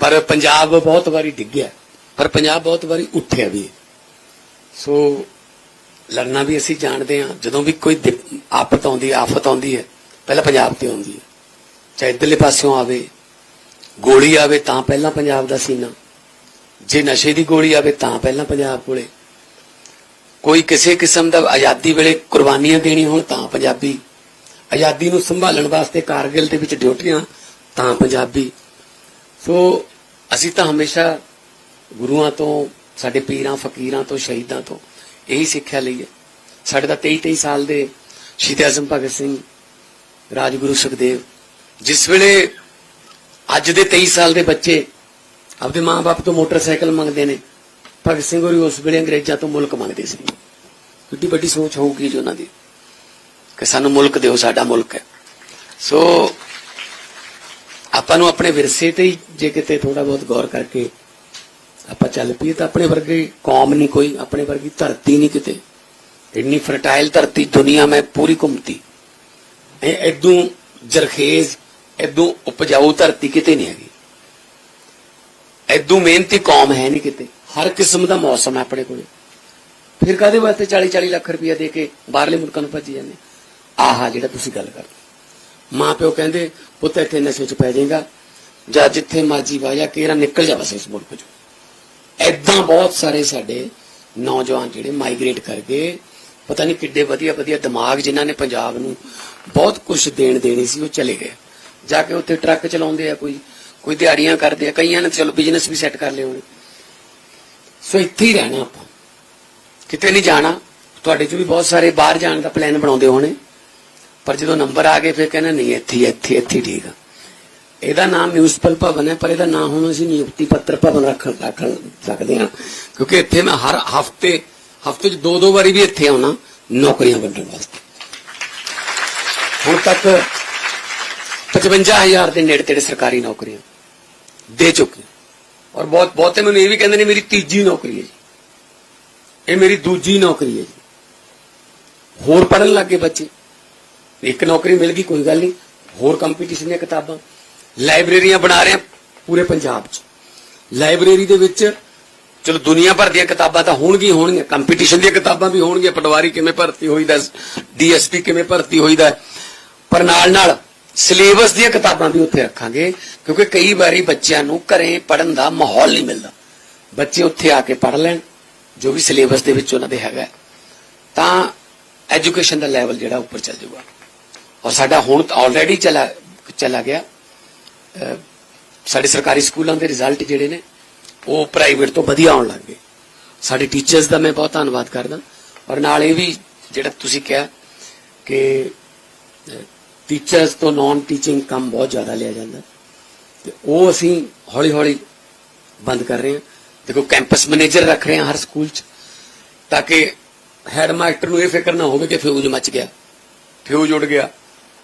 Speaker 1: ਪਰ ਪੰਜਾਬ ਬਹੁਤ ਵਾਰੀ ਡਿੱਗਿਆ, ਪਰ ਪੰਜਾਬ ਬਹੁਤ ਵਾਰੀ ਉੱਠਿਆ ਵੀ ਹੈ। ਸੋ ਲੜਨਾ ਵੀ ਅਸੀਂ ਜਾਣਦੇ ਹਾਂ। ਜਦੋਂ ਵੀ ਕੋਈ ਆਫਤ ਆਉਂਦੀ ਹੈ, ਆਫਤ ਆਉਂਦੀ ਹੈ, ਪਹਿਲਾਂ ਪੰਜਾਬ ਤੇ ਆਉਂਦੀ ਹੈ। ਚਾਹੇ ਇੱਧਰਲੇ ਪਾਸਿਓਂ ਆਵੇ, ਗੋਲੀ ਆਵੇ ਤਾਂ ਪਹਿਲਾਂ ਪੰਜਾਬ ਦਾ ਸੀਨਾ। ਜੇ ਨਸ਼ੇ ਦੀ ਗੋਲੀ ਆਵੇ ਤਾਂ ਪਹਿਲਾਂ ਪੰਜਾਬ ਕੋਲੇ। ਕੋਈ ਕਿਸੇ ਕਿਸਮ ਦਾ ਆਜ਼ਾਦੀ ਵੇਲੇ ਕੁਰਬਾਨੀਆਂ ਦੇਣੀ ਹੋਣ ਤਾਂ ਪੰਜਾਬੀ। ਆਜ਼ਾਦੀ ਨੂੰ ਸੰਭਾਲਣ ਵਾਸਤੇ ਕਾਰਗਿਲ ਦੇ ਵਿੱਚ ਡਿਊਟੀਆਂ ਤਾਂ ਪੰਜਾਬੀ। ਸੋ ਅਸੀਂ ਤਾਂ ਹਮੇਸ਼ਾ ਗੁਰੂਆਂ ਤੋਂ ਸਾਡੇ ਪੀਰਾਂ, ਫਕੀਰਾਂ ਤੋਂ, ਸ਼ਹੀਦਾਂ ਤੋਂ ਇਹੀ ਸਿੱਖਿਆ ਲਈ ਹੈ। ਸਾਡੇ ਦਾ 23 23 ਸਾਲ ਦੇ ਸ਼ਹੀਦ ਆਜ਼ਮ ਭਗਤ ਸਿੰਘ, ਰਾਜਗੁਰੂ ਸੁਖਦੇਵ, ਜਿਸ ਵੇਲੇ ਅੱਜ ਦੇ 23 ਸਾਲ ਦੇ ਬੱਚੇ ਆਪਦੇ ਮਾਪੇ ਤੋਂ ਮੋਟਰਸਾਈਕਲ ਮੰਗਦੇ ਨੇ, ਭਗਤ ਸਿੰਘ ਹੋਰੀ ਉਸ ਵੇਲੇ ਅੰਗਰੇਜ਼ਾਂ ਤੋਂ ਮੁਲਕ ਮੰਗਦੇ ਸੀ। ਕਿੱਡੀ ਵੱਡੀ ਸੋਚ ਹੋਊਗੀ ਜੀ ਉਹਨਾਂ ਦੀ ਕਿ ਸਾਨੂੰ ਮੁਲਕ ਦਿਓ, ਸਾਡਾ ਮੁਲਕ ਹੈ। ਸੋ ਆਪਾਂ ਨੂੰ ਆਪਣੇ ਵਿਰਸੇ ਤੇ ਹੀ ਜੇ ਕਿਤੇ ਥੋੜਾ ਬਹੁਤ ਗੌਰ ਕਰਕੇ ਆਪਾਂ ਚੱਲ ਪਈਏ ਤਾਂ ਆਪਣੇ ਵਰਗੇ, ਕੌਮ ਨਹੀਂ ਕੋਈ, ਆਪਣੇ ਵਰਗੀ ਧਰਤੀ ਨਹੀਂ ਕਿਤੇ। ਇੰਨੀ ਫਰਟਾਈਲ ਧਰਤੀ, ਦੁਨੀਆ ਮੈਂ ਪੂਰੀ ਘੁੰਮਤੀ। ਇਹ ਐਦੋਂ ਜਰਖੇਜ਼ ਐਦੋਂ ਉਪਜਾਊ ਧਰਤੀ ਕਿਤੇ ਨਹੀਂ ਹੈਗੀ। ਐਦੋਂ ਮਿਹਨਤੀ ਕੌਮ ਹੈ ਨਹੀਂ ਕਿਤੇ। ਹਰ ਕਿਸਮ ਦਾ ਮੌਸਮ ਹੈ ਆਪਣੇ ਕੋਲ। ਫਿਰ ਕਾਦੇ ਵਾਸਤੇ 40 40 ਲੱਖ ਰੁਪਇਆ ਦੇ ਕੇ ਬਾਹਰਲੇ ਮੁਲਕਾਂ ਨੂੰ ਭੱਜੀ ਜਾਂਦੇ? ਆਹਾ, ਜਿਹੜਾ ਤੁਸੀਂ ਗੱਲ ਕਰਦੇ। ਮਾਂ ਪਿਓ ਕਹਿੰਦੇ, ਪੁੱਤ ਇੱਥੇ ਨਸ਼ੇ 'ਚ ਪੈ ਜਾਏਗਾ। ਜਾਂ ਜਿੱਥੇ ਮਰਜ਼ੀ ਵਾਜਾ ਕੇਰਾ ਨਿਕਲ ਜਾਵੇ ਬਸ ਇਸ ਮੁਲਕ 'ਚੋਂ। ਐਦਾਂ ਬਹੁਤ ਸਾਰੇ ਸਾਡੇ ਨੌਜਵਾਨ ਜਿਹੜੇ ਮਾਈਗ੍ਰੇਟ ਕਰ ਗਏ। ਪਤਾ ਨਹੀਂ ਕਿੱਡੇ ਵਧੀਆ ਵਧੀਆ ਦਿਮਾਗ ਜਿਨ੍ਹਾਂ ਨੇ ਪੰਜਾਬ ਨੂੰ ਬਹੁਤ ਕੁਝ ਦੇਣ ਦੇਣੀ ਸੀ, ਉਹ ਚਲੇ ਗਏ। ਜਾ ਕੇ ਉੱਥੇ ਟਰੱਕ ਚਲਾਉਂਦੇ ਆ ਕੋਈ ਕੋਈ ਦਿਹਾੜੀਆਂ ਕਰਦੇ ਆ, ਕਈਆਂ ਨੇ ਚਲੋ ਬਿਜ਼ਨਸ ਵੀ ਸੈੱਟ ਕਰ ਲਏ ਹੋਣੇ। ਸੋ ਇੱਥੇ ਹੀ ਰਹਿਣਾ ਆਪਾਂ। ਕਿਤੇ ਨਹੀਂ ਜਾਣਾ। ਤੁਹਾਡੇ ਚ ਵੀ ਬਹੁਤ ਸਾਰੇ ਬਾਹਰ ਜਾਣ ਦਾ ਪਲਾਨ ਬਣਾਉਂਦੇ ਹੋਣੇ। ਪਰ ਜਦੋਂ ਨੰਬਰ ਆ ਗਏ, ਫਿਰ ਕਹਿੰਦੇ ਨਹੀਂ, ਇੱਥੇ ਇੱਥੇ ਇੱਥੇ ਠੀਕ ਆ। ਇਹਦਾ ਨਾਮ ਮਿਊਨਿਸਪਲ ਭਵਨ ਹੈ, ਪਰ ਇਹਦਾ ਨਾਮ ਹੁਣ ਅਸੀਂ ਨਿਯੁਕਤੀ ਪੱਤਰ ਭਵਨ ਰੱਖ ਰੱਖ ਸਕਦੇ ਹਾਂ। ਕਿਉਂਕਿ ਇੱਥੇ ਮੈਂ ਹਰ ਹਫ਼ਤੇ ਹਫ਼ਤੇ 'ਚ ਦੋ ਦੋ ਵਾਰੀ ਵੀ ਇੱਥੇ ਆਉਣਾ, ਨੌਕਰੀਆਂ ਵੰਡਣ ਵਾਸਤੇ। ਹੁਣ ਤੱਕ 55000 ਦੇ ਨੇੜੇ ਤੇੜੇ ਸਰਕਾਰੀ ਨੌਕਰੀਆਂ ਦੇ ਚੁੱਕੇ ਔਰ ਬਹੁਤ, ਬਹੁਤੇ ਮੈਨੂੰ ਇਹ ਵੀ ਕਹਿੰਦੇ ਨੇ, ਮੇਰੀ ਤੀਜੀ ਨੌਕਰੀ ਹੈ ਜੀ। ਇਹ ਮੇਰੀ ਦੂਜੀ ਨੌਕਰੀ ਹੈ ਜੀ। ਹੋਰ ਪੜਨ ਲੱਗੇ ਬੱਚੇ। ਇੱਕ ਨੌਕਰੀ ਮਿਲ ਗਈ, ਕੋਈ ਗੱਲ ਨਹੀਂ। ਹੋਰ ਕੰਪੀਟੀਸ਼ਨ ਦੀਆਂ ਕਿਤਾਬਾਂ। ਲਾਇਬ੍ਰੇਰੀਆਂ ਬਣਾ ਰਹੇ ਆ ਪੂਰੇ ਪੰਜਾਬ 'ਚ। ਲਾਇਬ੍ਰੇਰੀ ਦੇ ਵਿੱਚ ਚਲੋ ਦੁਨੀਆ ਭਰ ਦੀਆਂ ਕਿਤਾਬਾਂ ਤਾਂ ਹੋਣਗੀਆਂ ਹੋਣਗੀਆਂ ਕੰਪੀਟੀਸ਼ਨ ਦੀਆਂ ਕਿਤਾਬਾਂ ਵੀ ਹੋਣਗੀਆਂ, ਪਟਵਾਰੀ ਕਿਵੇਂ ਭਰਤੀ ਹੋਈਦਾ, ਡੀਐਸਪੀ ਕਿਵੇਂ ਭਰਤੀ ਹੋਈਦਾ। ਪਰ ਨਾਲ ਨਾਲ ਸਿਲੇਬਸ ਦੀਆਂ ਕਿਤਾਬਾਂ ਵੀ ਉੱਥੇ ਰੱਖਾਂਗੇ, ਕਿਉਂਕਿ ਕਈ ਵਾਰੀ ਬੱਚਿਆਂ ਨੂੰ ਘਰੇ ਪੜਨ ਦਾ ਮਾਹੌਲ ਨਹੀਂ ਮਿਲਦਾ। ਬੱਚੇ ਉੱਥੇ ਆ ਕੇ ਪੜ ਲੈਣ, ਜੋ ਵੀ ਸਿਲੇਬਸ ਦੇ ਵਿੱਚ ਉਹਨਾਂ ਦੇ ਹੈਗਾ। ਤਾਂ ਐਜੂਕੇਸ਼ਨ ਦਾ ਲੈਵਲ ਜਿਹੜਾ ਉੱਪਰ ਚੱਲ ਜਾਊਗਾ। ਔਰ ਸਾਡਾ ਹੁਣ ਆਲਰੇਡੀ ਚਲਾ ਚਲਾ ਗਿਆ। ਸਾਡੇ ਸਰਕਾਰੀ ਸਕੂਲਾਂ ਦੇ ਰਿਜ਼ਲਟ ਜਿਹੜੇ ਨੇ, ਉਹ ਪ੍ਰਾਈਵੇਟ ਤੋਂ ਵਧੀਆ ਆਉਣ ਲੱਗ ਗਏ। ਸਾਡੇ ਟੀਚਰਸ ਦਾ ਮੈਂ ਬਹੁਤ ਧੰਨਵਾਦ ਕਰਦਾ। ਔਰ ਨਾਲ ਇਹ ਵੀ ਜਿਹੜਾ ਤੁਸੀਂ ਕਿਹਾ ਕਿ ਟੀਚਰਸ ਤੋਂ ਨਾਨ ਟੀਚਿੰਗ ਕੰਮ ਬਹੁਤ ਜ਼ਿਆਦਾ ਲਿਆ ਜਾਂਦਾ। ਤੇ ਉਹ ਅਸੀਂ ਹੌਲੀ ਹੌਲੀ ਬੰਦ ਕਰ ਰਹੇ ਹਾਂ। ਦੇਖੋ ਕੈਂਪਸ ਮੈਨੇਜਰ ਰੱਖ ਰਹੇ ਹਾਂ ਹਰ ਸਕੂਲ 'ਚ, ਤਾਂ ਕਿ ਹੈਡ ਮਾਸਟਰ ਨੂੰ ਇਹ ਫਿਕਰ ਨਾ ਹੋਵੇ ਕਿ ਫਿਊਜ਼ ਮੱਚ ਗਿਆ, ਫਿਊਜ਼ ਉੱਡ ਗਿਆ,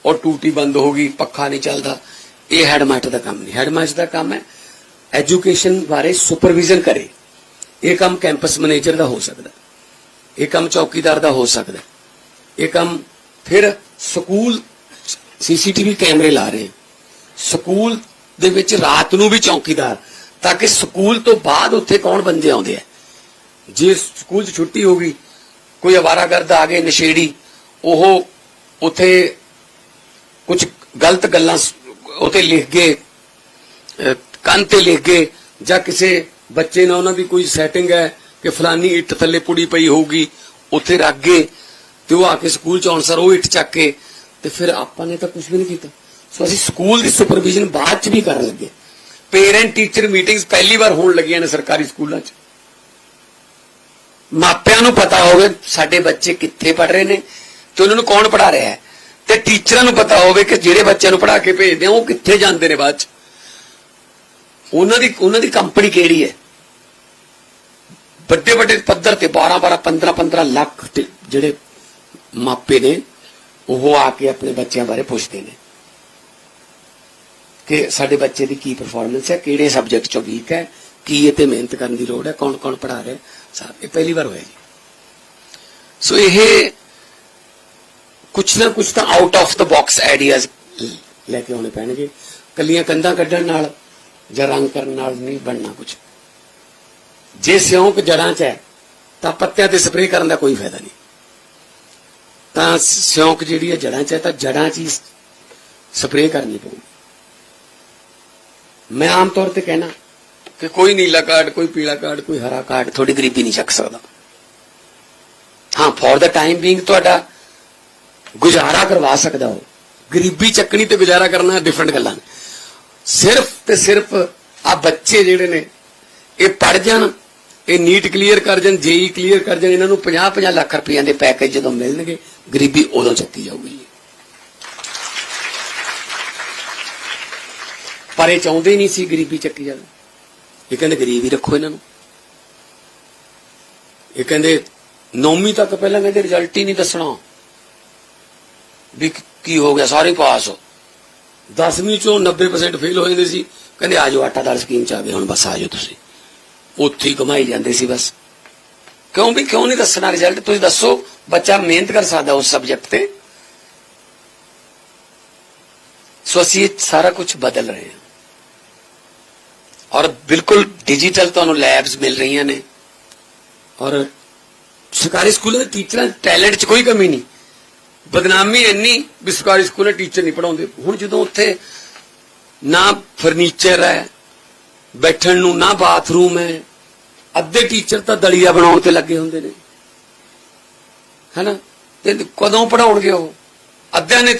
Speaker 1: ਔਰ ਟੂਟੀ ਬੰਦ ਹੋ ਗਈ, ਪੱਖਾ ਨਹੀਂ ਚੱਲਦਾ। ਇਹ ਹੈਡਮਾਸਟਰ ਦਾ ਕੰਮ ਨਹੀਂ। ਹੈਡਮਾਸਟਰ ਦਾ ਕੰਮ ਹੈ ਐਜੂਕੇਸ਼ਨ ਬਾਰੇ ਸੁਪਰਵਿਜ਼ਨ ਕਰੇ। ਇਹ ਕੰਮ ਕੈਂਪਸ ਮੈਨੇਜਰ ਦਾ ਹੋ ਸਕਦਾ। ਇਹ ਕੰਮ ਚੌਕੀਦਾਰ ਦਾ ਹੋ ਸਕਦਾ। ਇਹ ਕੰਮ ਫਿਰ ਸਕੂਲ ਸੀਸੀਟੀਵੀ ਕੈਮਰੇ ਲਾ ਰਹੇ। ਸਕੂਲ ਦੇ ਵਿੱਚ ਰਾਤ ਨੂੰ ਵੀ ਚੌਕੀਦਾਰ, ਤਾਂ ਕਿ ਸਕੂਲ ਤੋਂ ਬਾਅਦ ਉੱਥੇ ਕੌਣ ਬੰਦੇ ਆਉਂਦੇ ਆ। ਜੇ ਸਕੂਲ 'ਚ ਛੁੱਟੀ ਹੋ ਗਈ, ਕੋਈ ਅਵਾਰਾਗਰਦ ਆ ਗਏ, ਨਸ਼ੇੜੀ, ਉਹ ਉੱਥੇ ਕੁਝ ਗਲਤ ਗੱਲਾਂ ਉੱਤੇ ਲਿਖ ਗਏ, ਅਹ, ਕੰਨ ਤੇ ਲਿਖ ਗਏ, ਜਾਂ ਕਿਸੇ ਬੱਚੇ ਨਾਲ ਉਹਨਾਂ ਦੀ ਕੋਈ ਸੈਟਿੰਗ ਹੈ ਕਿ ਫਲਾਨੀ ਇੱਟ ਥੱਲੇ ਪੁੜੀ ਪਈ ਹੋਊਗੀ, ਉੱਥੇ ਰੱਖ ਗਏ, ਤੇ ਉਹ ਆ ਕੇ ਸਕੂਲ ਚ ਆਉਣ ਸਰ ਉਹ ਇੱਟ ਚੱਕ ਕੇ, ਤੇ ਫਿਰ ਆਪਾਂ ਨੇ ਤਾਂ ਕੁਝ ਵੀ ਨਹੀਂ ਕੀਤਾ। ਸੋ ਅਸੀਂ ਸਕੂਲ ਦੀ ਸੁਪਰਵਿਜ਼ਨ ਬਾਅਦ ਚ ਵੀ ਕਰਨ ਲੱਗੇ। ਪੇਰੈਂਟ ਟੀਚਰ ਮੀਟਿੰਗਸ ਪਹਿਲੀ ਵਾਰ ਹੋਣ ਲੱਗੀਆਂ ਨੇ ਸਰਕਾਰੀ ਸਕੂਲਾਂ 'ਚ। ਮਾਪਿਆਂ ਨੂੰ ਪਤਾ ਹੋਵੇ ਸਾਡੇ ਬੱਚੇ ਕਿੱਥੇ ਪੜ ਰਹੇ ਨੇ, ਤੇ ਉਹਨਾਂ ਨੂੰ ਕੌਣ ਪੜਾ ਰਿਹਾ ਹੈ? ਤੇ ਟੀਚਰਾਂ ਨੂੰ ਪਤਾ ਹੋਵੇ ਕਿ ਜਿਹੜੇ ਬੱਚਿਆਂ ਨੂੰ ਪੜ੍ਹਾ ਕੇ ਭੇਜਦੇ ਆ, ਉਹ ਕਿੱਥੇ ਜਾਂਦੇ ਨੇ ਬਾਅਦ ਚ? ਉਹਨਾਂ ਦੀ ਉਹਨਾਂ ਦੀ ਕੰਪਨੀ ਕਿਹੜੀ ਹੈ? ਵੱਡੇ ਵੱਡੇ ਪੱਧਰ ਤੇ 12 12 15 15 ਲੱਖ ਜਿਹੜੇ ਮਾਪੇ ਨੇ, ਉਹ ਆ ਕੇ ਆਪਣੇ ਬੱਚਿਆਂ ਬਾਰੇ ਪੁੱਛਦੇ ਨੇ ਕਿ ਸਾਡੇ ਬੱਚੇ ਦੀ ਕੀ ਪਰਫਾਰਮੈਂਸ ਹੈ, ਕਿਹੜੇ ਸਬਜੈਕਟ ਚੋਂ ਵੀਕ ਹੈ, ਕੀ ਇਹ ਤੇ ਮਿਹਨਤ ਕਰਨ ਦੀ ਲੋੜ ਹੈ ਕੌਣ ਕੌਣ ਪੜਾ ਰਿਹਾ ਸਾਹਿਬ ਇਹ ਪਹਿਲੀ ਵਾਰ ਹੋਇਆ ਜੀ। ਸੋ ਇਹ ਕੁਛ ਨਾ ਕੁਛ ਤਾਂ out of the box ideas ਲੈ ਕੇ ਆਉਣੇ ਪੈਣਗੇ। ਕੱਲੀਆਂ ਕੰਧਾਂ ਕੱਢਣ ਨਾਲ ਜਾਂ ਰੰਗ ਕਰਨ ਨਾਲ ਨਹੀਂ ਬਣਨਾ ਕੁਛ। ਜੇ ਸਿਉਂਕ ਜੜਾਂ 'ਚ ਹੈ, ਤਾਂ ਪੱਤਿਆਂ ਤੇ ਸਪਰੇਅ ਕਰਨ ਦਾ ਕੋਈ ਫਾਇਦਾ ਨਹੀਂ। ਤਾਂ ਸਿਉਂਕ ਜਿਹੜੀ ਹੈ ਜੜਾਂ 'ਚ ਹੈ, ਤਾਂ ਜੜਾਂ 'ਚ ਹੀ ਸਪਰੇਅ ਕਰਨੀ ਪਊਗੀ। ਮੈਂ ਆਮ ਤੌਰ ਤੇ ਕਹਿਣਾ ਕਿ ਕੋਈ ਨੀਲਾ ਕਾਰਡ, ਕੋਈ ਪੀਲਾ ਕਾਰਡ, ਕੋਈ ਹਰਾ ਕਾਰਡ ਤੁਹਾਡੀ ਗਰੀਬੀ ਨਹੀਂ ਚੱਕ ਸਕਦਾ। ਹਾਂ ਫॉर ਦਾ ਟਾਈਮ ਬੀਇੰਗ ਤੁਹਾਡਾ ਗੁਜ਼ਾਰਾ ਕਰਵਾ ਸਕਦਾ ਹੋ। ਗਰੀਬੀ ਚੱਕਣੀ ਤੇ ਗੁਜ਼ਾਰਾ ਕਰਨਾ ਡਿਫਰੈਂਟ ਗੱਲਾਂ ਨੇ। ਸਿਰਫ ਤੇ ਸਿਰਫ ਆ ਬੱਚੇ ਜਿਹੜੇ ਨੇ, ਇਹ ਪੜ ਜਾਣ, ਇਹ ਨੀਟ ਕਲੀਅਰ ਕਰ ਜਾਣ ਜੇਈ ਕਲੀਅਰ ਕਰ ਜਾਣ, ਇਹਨਾਂ ਨੂੰ 50 50 ਲੱਖ ਰੁਪਈਆ ਦੇ ਪੈਕੇਜ ਜਦੋਂ ਮਿਲਣਗੇ, ਗਰੀਬੀ ਉਦੋਂ ਚੱਕੀ ਜਾਊਗੀ। ਪਰ ਇਹ ਚਾਹੁੰਦੇ ਹੀ ਨਹੀਂ ਸੀ ਗਰੀਬੀ ਚੱਕੀ ਜਾਵੇ ਇਹ ਕਹਿੰਦੇ ਗਰੀਬ ਹੀ ਰੱਖੋ ਇਹਨਾਂ ਨੂੰ। ਇਹ ਕਹਿੰਦੇ ਨੌਵੀਂ ਤੱਕ ਪਹਿਲਾਂ ਕਹਿੰਦੇ ਰਿਜ਼ਲਟ ਹੀ ਨਹੀਂ ਦੱਸਣਾ। ਵੀ ਕੀ ਹੋ ਗਿਆ, ਸਾਰੇ ਪਾਸ 10ਵੀਂ ਚੋਂ 90% ਫੇਲ ਹੋ ਜਾਂਦੇ ਸੀ। ਕਹਿੰਦੇ ਆਜੋ ਆਟਾ ਦਾਲ ਸਕੀਮ ਚ ਆ ਗਏ, ਹੁਣ ਬਸ ਆਜੋ ਤੁਸੀਂ। ਉੱਥੇ ਹੀ ਕਮਾਈ ਜਾਂਦੇ ਸੀ ਬਸ। ਕਿਉਂ ਵੀ ਕਿਉਂ ਨਹੀਂ ਦੱਸਣਾ ਰਿਜ਼ਲਟ ਤੁਸੀਂ ਦੱਸੋ, ਬੱਚਾ ਮਿਹਨਤ ਕਰ ਸਕਦਾ ਉਸ ਸਬਜੈਕਟ ਤੇ? ਸੋ ਅਸੀਂ ਇਹ ਸਾਰਾ ਕੁਝ ਬਦਲ ਰਹੇ ਹਾਂ। ਔਰ ਬਿਲਕੁਲ ਡਿਜੀਟਲ ਤੁਹਾਨੂੰ ਲੈਬਸ ਮਿਲ ਰਹੀਆਂ ਨੇ। ਔਰ ਸਰਕਾਰੀ ਸਕੂਲਾਂ ਦੇ ਟੀਚਰਾਂ ਟੈਲੈਂਟ 'ਚ ਕੋਈ ਕਮੀ ਨਹੀਂ। ਬਦਨਾਮੀ ਇੰਨੀ ਵੀ ਸਰਕਾਰੀ ਸਕੂਲਾਂ ਟੀਚਰ ਨਹੀਂ ਪੜਾਉਂਦੇ ਹੁਣ ਜਦੋਂ ਉੱਥੇ ਨਾ ਫਰਨੀਚਰ ਹੈ, ਬੈਠਣ ਨੂੰ ਨਾ ਬਾਥਰੂਮ ਹੈ, ਅੱਧੇ ਟੀਚਰ ਤਾਂ ਦਲੀਆ ਬਣਾਉਣ ਤੇ ਲੱਗੇ ਹੁੰਦੇ ਨੇ। ਹੈਨਾ? ਤੇ ਕਦੋਂ ਪੜਾਉਣਗੇ ਉਹ? ਅੱਧਿਆਂ ਨੇ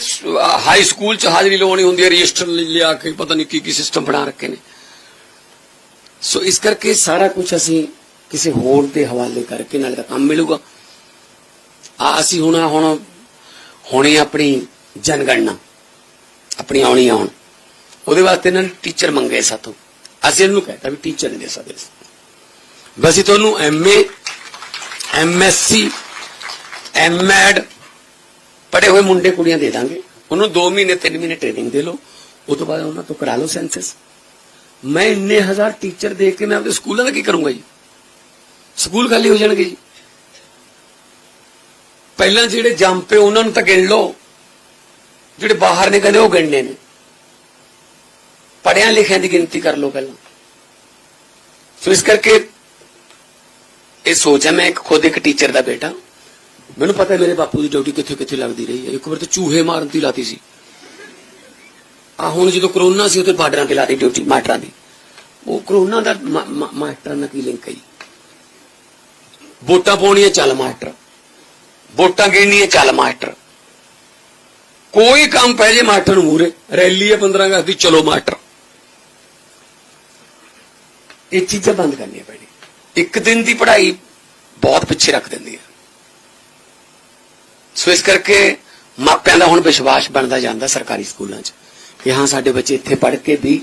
Speaker 1: ਹਾਈ ਸਕੂਲ ਚ ਹਾਜ਼ਰੀ ਲਵਾਉਣੀ ਹੁੰਦੀ ਹੈ, ਰਜਿਸਟਰ ਲਿਆ ਕੇ ਪਤਾ ਨਹੀਂ ਕੀ ਕੀ ਸਿਸਟਮ ਬਣਾ ਰੱਖੇ ਨੇ। ਸੋ ਇਸ ਕਰਕੇ ਸਾਰਾ ਕੁਝ ਅਸੀਂ ਕਿਸੇ ਹੋਰ ਦੇ ਹਵਾਲੇ ਕਰਕੇ ਨਾਲ ਕੰਮ ਮਿਲੂਗਾ। ਆ, ਅਸੀਂ ਹੁਣ ਹੁਣ ਹੋਣੀ ਆਪਣੀ ਜਨਗਣਨਾ, ਆਪਣੀ ਆਉਣੀ ਆਉਣ। ਉਹਦੇ ਵਾਸਤੇ ਇਹਨਾਂ ਨੇ ਟੀਚਰ ਮੰਗੇ ਸਾਥੋਂ। ਅਸੀਂ ਇਹਨੂੰ ਕਹਿੰਦਾ ਵੀ ਟੀਚਰ ਨਹੀਂ ਦੇ ਸਕਦੇ ਬਸ ਇਹ ਤੁਹਾਨੂੰ ਐਮਏ ਐਮਐਸਸੀ ਐਮਐਡ ਪੜੇ ਹੋਏ ਮੁੰਡੇ ਕੁੜੀਆਂ ਦੇ ਦਾਂਗੇ। ਉਹਨੂੰ 2 ਮਹੀਨੇ 3 ਮਹੀਨੇ ਟ੍ਰੇਨਿੰਗ ਦੇ ਲਓ। ਉਸ ਤੋਂ ਬਾਅਦ ਉਹਨਾਂ ਤੋਂ ਕਰਾ ਲਓ ਸੈਂਸਸ ਮੈਂ ਇੰਨੇ ਹਜ਼ਾਰ ਟੀਚਰ ਦੇਖ ਕੇ ਮੈਂ ਆਪਣੇ ਸਕੂਲਾਂ ਦਾ ਕੀ ਕਰੂੰਗਾ ਜੀ? ਸਕੂਲ ਖਾਲੀ ਹੋ ਜਾਣਗੇ ਜੀ। ਪਹਿਲਾਂ ਜਿਹੜੇ ਜੰਮ ਉਹਨਾਂ ਨੂੰ ਤਾਂ ਗਿਣ ਲਓ। ਜਿਹੜੇ ਬਾਹਰ ਨੇ ਕਹਿੰਦੇ, ਉਹ ਗਿਣਨੇ ਨੇ। ਪੜਿਆਂ ਲਿਖਿਆਂ ਦੀ ਗਿਣਤੀ ਕਰ ਲਓ ਪਹਿਲਾਂ। ਸੋ ਇਸ ਕਰਕੇ ਇਹ ਸੋਚ ਹੈ। ਮੈਂ ਇੱਕ ਖੁਦ ਇੱਕ ਟੀਚਰ ਦਾ ਬੇਟਾ। ਮੈਨੂੰ ਪਤਾ ਹੈ ਮੇਰੇ ਬਾਪੂ ਦੀ ਡਿਊਟੀ ਕਿੱਥੇ ਕਿੱਥੇ ਲੱਗਦੀ ਰਹੀ ਹੈ। ਇੱਕ ਵਾਰ ਤਾਂ ਚੂਹੇ ਮਾਰਨ ਦੀ ਲਾਤੀ ਸੀ। ਆ ਹੁਣ ਜਦੋਂ ਕਰੋਨਾ ਸੀ ਉਦੋਂ ਬਾਰਡਰਾਂ ਤੇ ਲਾਤੀ ਡਿਊਟੀ, ਮਾਸਟਰਾਂ ਦੀ। ਉਹ ਕਰੋਨਾ ਦਾ ਮਾ- ਮਾਸਟਰਾਂ ਨਾਲ ਕੀ ਲਿੰਕ ਹੈ ਵੋਟਾਂ ਪਾਉਣੀਆਂ, ਚੱਲ ਮਾਸਟਰ। ਵੋਟਾਂ ਗਿਣਨੀਆਂ, ਚੱਲ ਮਾਸਟਰ। ਕੋਈ ਕੰਮ ਪੈ ਜੇ ਮਾਸਟਰ ਨੂੰ ਮੂਰੇ ਰੈਲੀ ਹੈ 15 ਅਗਸਤ ਦੀ, ਚਲੋ ਮਾਸਟਰ। ਇਹ ਚੀਜ਼ਾਂ ਬੰਦ ਕਰਨੀਆਂ ਪੈਣੀ ਇੱਕ ਦਿਨ ਦੀ ਪੜ੍ਹਾਈ ਬਹੁਤ ਪਿੱਛੇ ਰੱਖ ਦਿੰਦੀ ਹੈ। ਸੋ ਇਸ ਕਰਕੇ ਮਾਪਿਆਂ ਦਾ ਹੁਣ ਵਿਸ਼ਵਾਸ ਬਣਦਾ ਜਾਂਦਾ ਸਰਕਾਰੀ ਸਕੂਲਾਂ 'ਚ ਕਿ ਹਾਂ, ਸਾਡੇ ਬੱਚੇ ਇੱਥੇ ਪੜ੍ਹ ਕੇ ਵੀ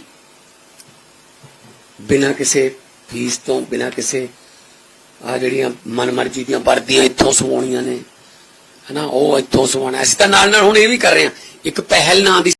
Speaker 1: ਬਿਨਾਂ ਕਿਸੇ ਫੀਸ ਤੋਂ, ਬਿਨਾਂ ਕਿਸੇ ਆ ਜਿਹੜੀਆਂ ਮਨਮਰਜ਼ੀ ਦੀਆਂ ਵਰਦੀਆਂ ਇੱਥੋਂ ਸਵਾਉਣੀਆਂ ਨੇ ਹਨਾ, ਉਹ ਇੱਥੋਂ ਸਵਾਉਣਾ ਅਸੀਂ ਤਾਂ ਨਾਲ ਨਾਲ ਹੁਣ ਇਹ ਵੀ ਕਰ ਰਹੇ ਹਾਂ। ਇੱਕ ਪਹਿਲ ਨਾਂ ਦੀ